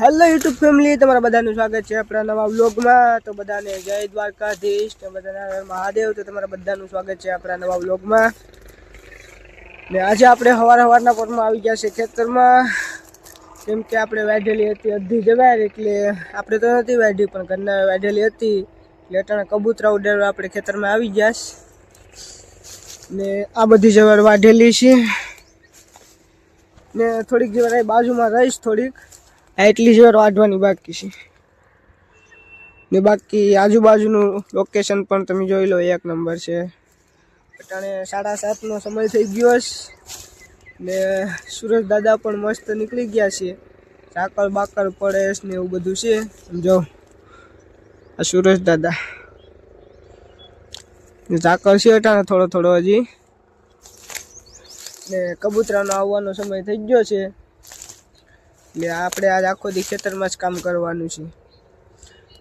Hello YouTube family તમારા બધાનું સ્વાગત છે આપણા નવા વ્લોગમાં. તો બધાને જય દ્વારકાધીશ ને બધાના મહાદેવ, તો તમારા બધાનું સ્વાગત છે આપણા નવા વ્લોગમાં. ને આજે આપણે હવાર હવારના પોરમાં આવી ગયા છે ખેતરમાં. કેમ કે આપણે વાઢેલી હતી અડધી જવાય એટલે આપણે તો નથી વાઢી, પણ ઘરના વાઢેલી હતી. એટલે અટાણે કબૂતરા ઉડાડવા આપણે ખેતરમાં આવી ગયા. ને આ બધી જવાર વાઢેલી છે. ને થોડીક જવાર બાજુમાં રહીશ થોડીક. એટલી વાર વાઢવાની બાકી છે. ને બાકી આજુબાજુનું લોકેશન પણ તમે જોઈ લો, એક નંબર છે. અટાણે સાડા સાતનો સમય થઈ ગયો છે. ને સુરજ દાદા પણ મસ્ત નીકળી ગયા છે. સાકર બાકર પડે ને એવું બધું છે. સમજો? આ સુરજ દાદા. ને ઝાકળ છે અટાણે થોડો થોડો હજી. ને કબૂતરાનો આવવાનો સમય થઈ ગયો છે. એટલે આપણે આજ આખો દી ખેતરમાં જ કામ કરવાનું છે.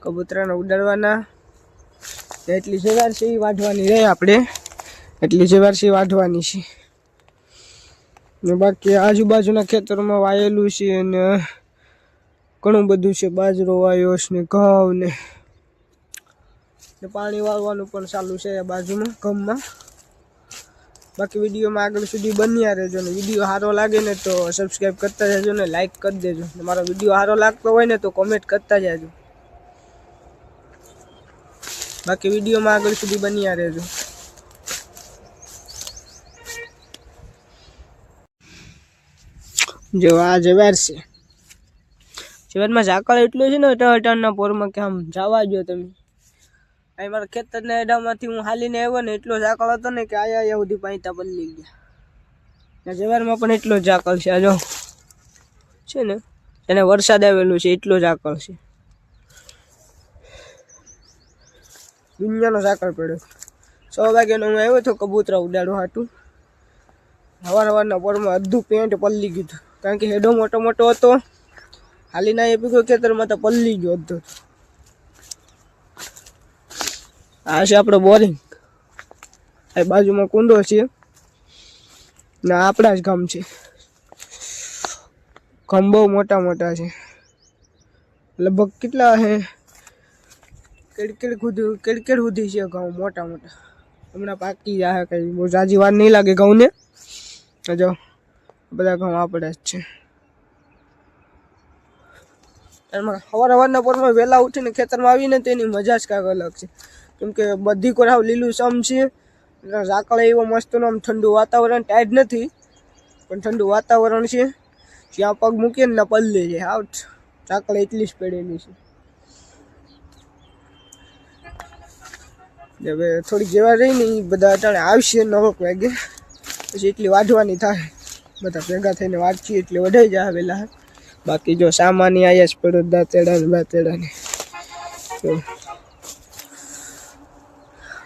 કબૂતરાને ઉડાડવાના. એટલી જવાર છે વાઢવાની રહે આપણે. એટલી જવાર છે વાઢવાની છે. ને બાકી આજુબાજુના ખેતરોમાં વાયેલું છે ને ઘણું બધું છે. બાજરો વાયો છે ને ઘઉં ને. પાણી વાળવાનું પણ ચાલુ છે આ બાજુમાં ગમમાં બાકી વિડીયોમાં આગળ સુધી બન્યા રહેજો ને. વીડિયો સારો લાગે ને તો સબસ્ક્રાઈબ કરતા જજો ને લાઈક કરી દેજો. મારો વીડિયો સારો લાગતો હોય ને તો કોમેન્ટ કરતા જજો. બાકી વિડીયોમાં આગળ સુધી બન્યા રહેજો. જો આ જવાર છે. જવારમાં ઝાકળ એટલું છે ને ટન ટનના પોરમાં કે આમ જવા જો તમે. અહીં મારા ખેતરના એડામાંથી હું હાલીને આવ્યો ને એટલો ઝાકળ હતો ને કે આયા આયા સુધી પાઈતા બદલી ગયા. જવારમાં પણ એટલો ઝાકળ છે, આ જો. છે ને? એને વરસાદ આવેલું છે, એટલો ઝાકળ છે. દુનિયાનો ઝાકળ પડ્યો. છ વાગ્યાનો હું આવ્યો હતો કબૂતરા ઉડાડવા હાટું. હવાર હવારના પોરમાં અડધું પેન્ટ પલ્લી ગયું હતું. કારણ કે હેડો મોટો મોટો હતો. હાલીના એ પીગો ખેતરમાં તો પલ્લી ગયો અડધો. આ છે આપણો બોરિંગ. આ બાજુમાં કુંડો છે. ને આપણા જ ગામ છે. ગામ બહુ મોટા મોટા છે. લગભગ કેટલા છે કેડકેડ સુધી કેડકેડ સુધી છે ઘઉં મોટા મોટા. હમણાં પાકી જાય કંઈ. બહુ જાજી વાર નહીં લાગે ઘઉંને જો બધા ઘઉં આપણા જ છે. એમાં સવાર સવારના પોરમાં વહેલા ઉઠીને ખેતરમાં આવીને તેની મજા જ કાંઈક અલગ છે. કેમ કે બધી કોરાવ લીલું સમ છે. ઝાકળે એવો મસ્તનું આમ ઠંડુ વાતાવરણ, ટાઈટ નથી, પણ ઠંડુ વાતાવરણ છે. જ્યાં પગ મૂકીએ ને પલ્લે છે આવ ઝાકળે એટલી જ પડેલી છે. હવે થોડીક જેવા રહી ને એ બધા અટાણે આવશે નવક વાગે. પછી એટલી વાઢવાની થાય. બધા ભેગા થઈને વાંચીએ એટલે વઢાઈ જાય વહેલા બાકી જો સામાની આયા જ પડ્યો દાંતેડા ને બાતેડા ને.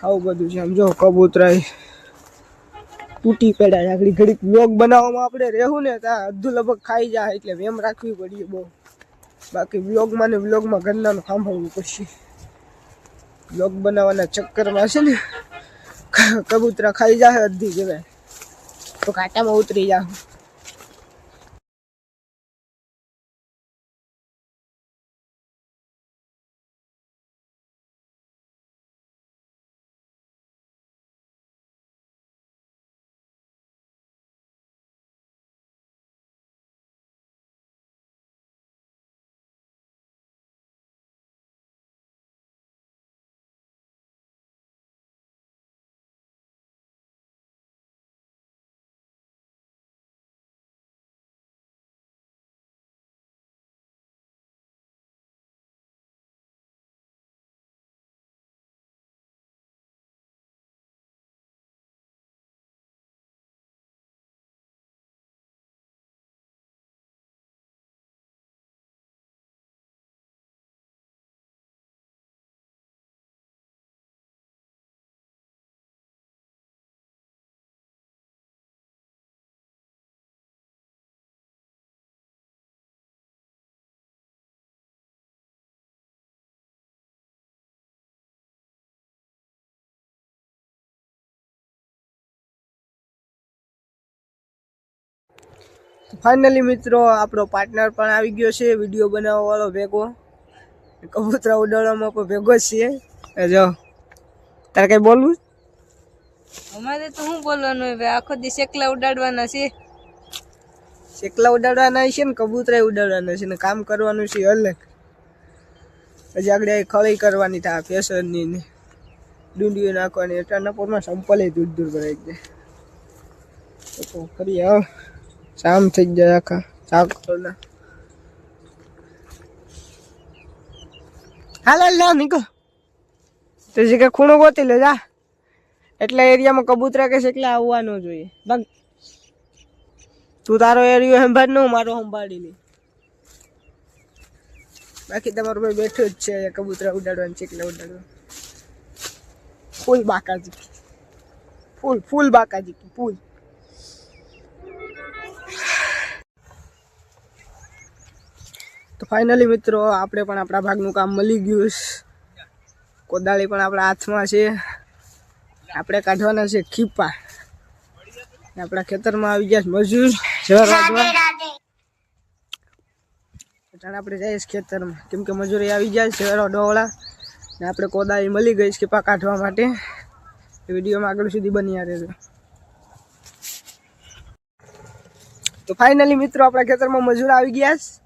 આવું બધું છે. આમ જો કબૂતરાય તૂટી પડ્યા આગળ ઘડીક બ્લોગ બનાવવામાં આપણે રહેવું ને ત્યાં અડધું લગભગ ખાઈ જાય એટલે વેમ રાખવી પડીએ બહુ. બાકી બ્લોગમાં ને બ્લોગમાં ઘરનાનું સાંભળવું પડશે. બ્લોગ બનાવવાના ચક્કરમાં છે ને કબૂતરા ખાઈ જાય અડધી જવાય તો કાંટામાં ઉતરી જાવ ફાઇનલી મિત્રો આપણો પાર્ટનર પણ આવી ગયો છે. વીડિયો બનાવવા વાળો ભેગો. કબૂતરા ઉડાડવામાં પણ ભેગો જ છે જો તારે કઈ બોલવું? અમારે તો શું બોલવાનું? હવે આખો દિવસ એકલા ઉડાડવાના છે. શેકલા ઉડાડવાના છે ને કબૂતરા ઉડાડવાના છે ને કામ કરવાનું છે અલગ પછી આગળ ખળી કરવાની થાય ફેશનની ને. ડુંડીઓ નાખવાની એટલા નપોરમાં સંપલે દૂર દૂર ભરાઈ જાય તો તો કરી આવ શામ થઈ જાય આખા હાલ હાલ લા નીકો તો જે કે ખૂણો ગોતી લે જા એટલા એરિયામાં કબૂતરા કે છે એટલે આવવા ન જોઈએ બગ તું તારો એરિયો સંભાળનું મારો સંભાળી લે બાકી તમારો ભાઈ બેઠો જ છે કબૂતરા ઉડાડવાનું છે એટલે ઉડાડવા ફૂલ બાકાજી ફૂલ ફૂલ બાકાજી ફૂલ તો ફાઇનલી મિત્રો આપણે પણ આપણા ભાગનું કામ મળી ગયું છે. કોદાળી પણ આપણા હાથમાં છે. આપણે કાઢવાના છે ખીપા. આપણા ખેતરમાં આવી ગયા છે મજૂર. વાગવા આપણે જઈએ ખેતરમાં. કેમ કે મજૂરી આવી જાય છે ડોળા ડોવળા ને આપણે કોદાળી મળી ગઈ છે ખીપા કાઢવા માટે. વિડીયોમાં આગળ સુધી બન્યા રહેજો. તો ફાઇનલી મિત્રો આપણા ખેતરમાં મજૂર આવી ગયા છે.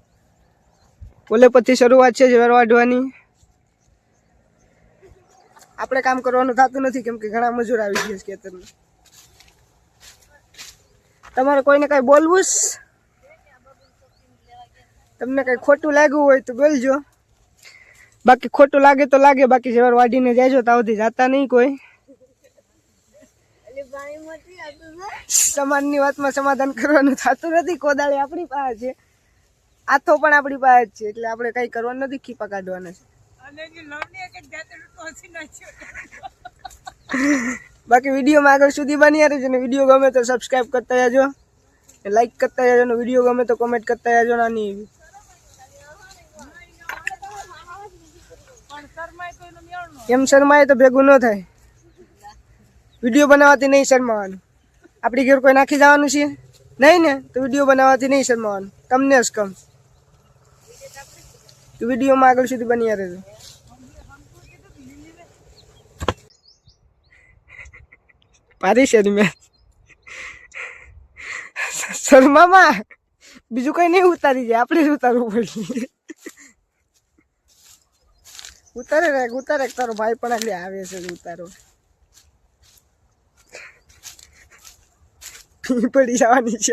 ઓલે પછી શરૂઆત છે જવાર વાઢવાની. આપણે કામ કરવાનું થતું નથી કેમ કે ઘણા મજૂર આવી ગયા છે ખેતરમાં. તમારે કોઈને કઈ બોલવું તમને કઈ ખોટું લાગ્યું હોય તો બોલજો. બાકી ખોટું લાગે તો લાગે બાકી જવાર વાઢીને જાયજો તાવથી સુધી જાતા નહીં કોઈ. સમાનની વાતમાં સમાધાન કરવાનું થતું નથી કોદાળી આપણી પાસે. આથો પણ આપણી પાસે છે એટલે આપણે કઈ કરવાનું નથી ખીપા કાઢવાના છે. બાકી વિડીયોમાં આગળ સુધી બની રહેજો ને વીડિયો ગમે તો સબસ્ક્રાઈબ કરતા જજો લાઈક કરતા જજો ને વીડિયો ગમે તો કોમેન્ટ કરતા જજો નાની એવી. એમ શરમાય તો ભેગું ન થાય. વીડિયો બનાવવાથી નહીં શરમાવાનું. આપણી ઘેર કોઈ નાખી જવાનું છે? નહીં ને? તો વીડિયો બનાવવાથી નહીં શરમાવાનું. તમને જ કમ તો વિડીયોમાં આગળ સુધી બની રહેજો. પારી છે શર્મામાં. બીજું કઈ નહીં ઉતારી જાય આપણે જ ઉતારવું પડશે. ઉતારે રે, ઉતારે તારો ભાઈ પણ આગળ આવે છે, ઉતારો. પડી જવાની છે.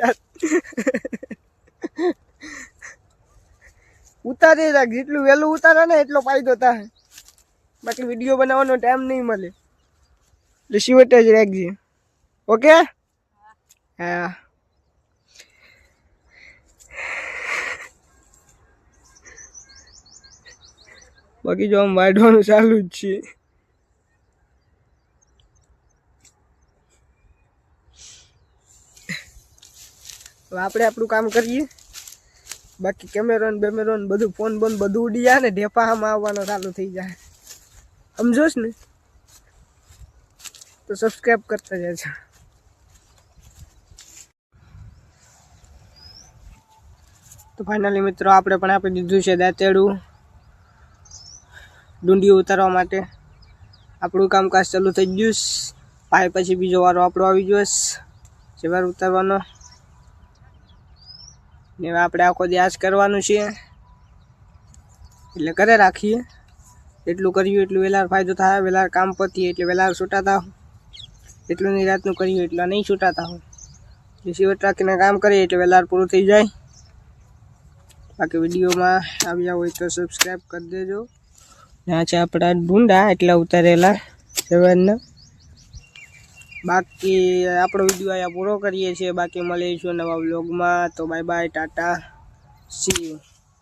ઉતારે રાખ. જેટલું વહેલું ઉતારે ને એટલો ફાયદો થાય. બાકી વીડિયો બનાવવાનો ટાઈમ નહીં મળે. એટલે શિવટ જ રાખજે. ઓકે? હા. બાકી જો આમ વાઢવાનું ચાલુ જ છે. આપણે આપણું કામ કરીએ. બાકી કેમેરો ને બેમેરો ને બધું ફોન બોન બધું ઉડી જાય ને ઢેપા આમાં આવવાનો ચાલુ થઈ જાય. સમજોશ ને? તો સબસ્ક્રાઈબ કરતા જાય તો ફાઇનલી મિત્રો આપણે પણ આપી દીધું છે દાંતેડું. ડુંડી ઉતારવા માટે. આપણું કામકાજ ચાલુ થઈ ગયું. પાય પછી બીજો વારો આપણો આવી ગયો જે વાર ઉતારવાનો. ને આપણે આખો દી કરવાનું છે. એટલે ઘરે રાખીએ. એટલું કર્યું એટલું વહેલા ફાયદો થાય. વહેલા કામ પતીએ, એટલે વહેલા છૂટાતા હોય એટલું નહીં રાતનું કર્યું એટલા નહીં છૂટાતા હોય જે સિવટ રાખીને કામ કરીએ, એટલે વહેલા પૂરું થઈ જાય. બાકી વિડીયોમાં આવ્યા હોય તો સબસ્ક્રાઈબ કરી દેજો. આ છે આપણા ડુંડા એટલા ઉતારેલા સવારના બાકી આપણો વીડિયો અહીંયા પૂરો કરીએ છીએ. બાકી મળીશું નવા વ્લોગમાં તો bye bye tata. See you